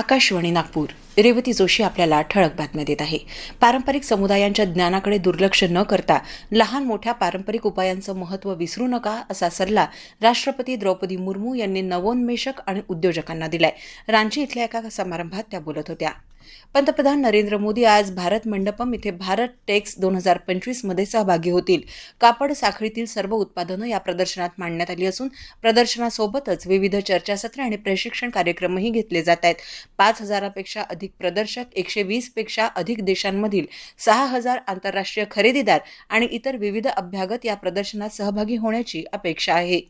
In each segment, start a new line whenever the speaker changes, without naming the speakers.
आकाशवाणी नागपूर. रेवती जोशी आपल्याला ठळक बातम्या देत आहे. पारंपरिक समुदायांच्या ज्ञानाकडे दुर्लक्ष न करता लहान मोठ्या पारंपरिक उपायांचं महत्त्व विसरू नका असा सल्ला राष्ट्रपती द्रौपदी मुर्मू यांनी नवोन्मेषक आणि उद्योजकांना दिलाय. रांची इथल्या एका समारंभात त्या बोलत होत्या. पंतप्रधान नरेंद्र मोदी आज भारत मंडपम इथे भारत टेक्स दोन हजार पंचवीसमध्ये सहभागी होतील. कापड साखळीतील सर्व उत्पादनं या प्रदर्शनात मांडण्यात आली असून प्रदर्शनासोबतच विविध चर्चासत्र आणि प्रशिक्षण कार्यक्रमही घेतले जात आहेत. पाच हजारापेक्षा अधिक प्रदर्शक एकशे वीसपेक्षा अधिक देशांमधील सहा हजार आंतरराष्ट्रीय खरेदीदार आणि इतर विविध अभ्यागत या प्रदर्शनात सहभागी होण्याची अपेक्षा आहे.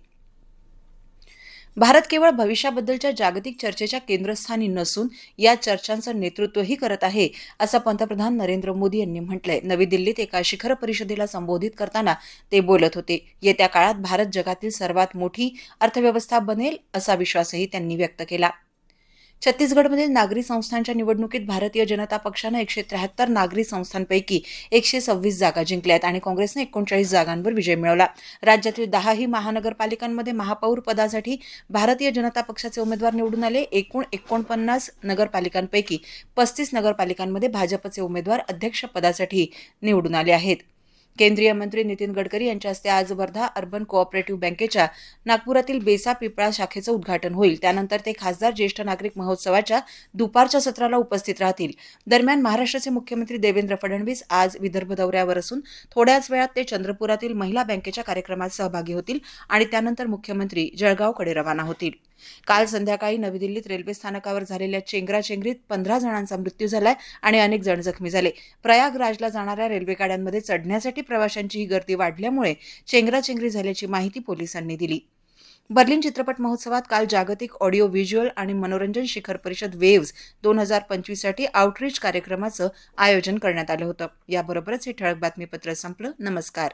भारत केवळ भविष्याबद्दलच्या जागतिक चर्चेच्या केंद्रस्थानी नसून या चर्चांचं नेतृत्वही करत आहे असं पंतप्रधान नरेंद्र मोदी यांनी म्हटलंय. नवी दिल्लीत एका शिखर परिषदेला संबोधित करताना ते बोलत होते. येत्या काळात भारत जगातील सर्वात मोठी अर्थव्यवस्था बनेल असा विश्वासही त्यांनी व्यक्त केला. छत्तीसगडमधील नागरी संस्थांच्या निवडणुकीत भारतीय जनता पक्षानं एकशे त्र्याहत्तर नागरी संस्थांपैकी एकशे सव्वीस जागा जिंकल्यात आणि काँग्रेसनं एकोणचाळीस जागांवर विजय मिळवला. राज्यातील दहाही महानगरपालिकांमध्ये महापौर पदासाठी भारतीय जनता पक्षाचे उमेदवार निवडून आले. एकूण एकोणपन्नास नगरपालिकांपैकी पस्तीस नगरपालिकांमध्ये भाजपचे उमेदवार अध्यक्षपदासाठी निवडून आले आहेत. केंद्रीय मंत्री नितीन गडकरी यांच्या हस्ते आज वर्धा अर्बन कोऑपरेटिव्ह बँकेच्या नागपुरातील बेसा पिपळा शाखेचं उद्घाटन होईल. त्यानंतर ते खासदार ज्येष्ठ नागरिक महोत्सवाच्या दुपारच्या सत्राला उपस्थित राहतील. दरम्यान महाराष्ट्राचे मुख्यमंत्री देवेंद्र फडणवीस आज विदर्भ दौऱ्यावर असून थोड्याच वेळात ते चंद्रपुरातील महिला बँकेच्या कार्यक्रमात सहभागी होतील आणि त्यानंतर मुख्यमंत्री जळगावकडे रवाना होतील. काल संध्याकाळी नवी दिल्लीत रेल्वे स्थानकावर झालेल्या चेंगराचेंगरीत पंधरा जणांचा मृत्यू झालाय आणि अनेक जण जखमी झाले. प्रयागराजला जाणाऱ्या रेल्वे गाड्यांमध्ये चढण्यासाठी प्रवाशांची ही गर्दी वाढल्यामुळे चेंगराचेंगरी झाल्याची माहिती पोलिसांनी दिली. बर्लिन चित्रपट महोत्सवात काल जागतिक ऑडिओ व्हिज्युअल आणि मनोरंजन शिखर परिषद वेव्ज दोन हजार पंचवीससाठी आउटरीच कार्यक्रमाचं आयोजन करण्यात आलं होतं. याबरोबरच हे ठळक बातमीपत्र संपलं. नमस्कार.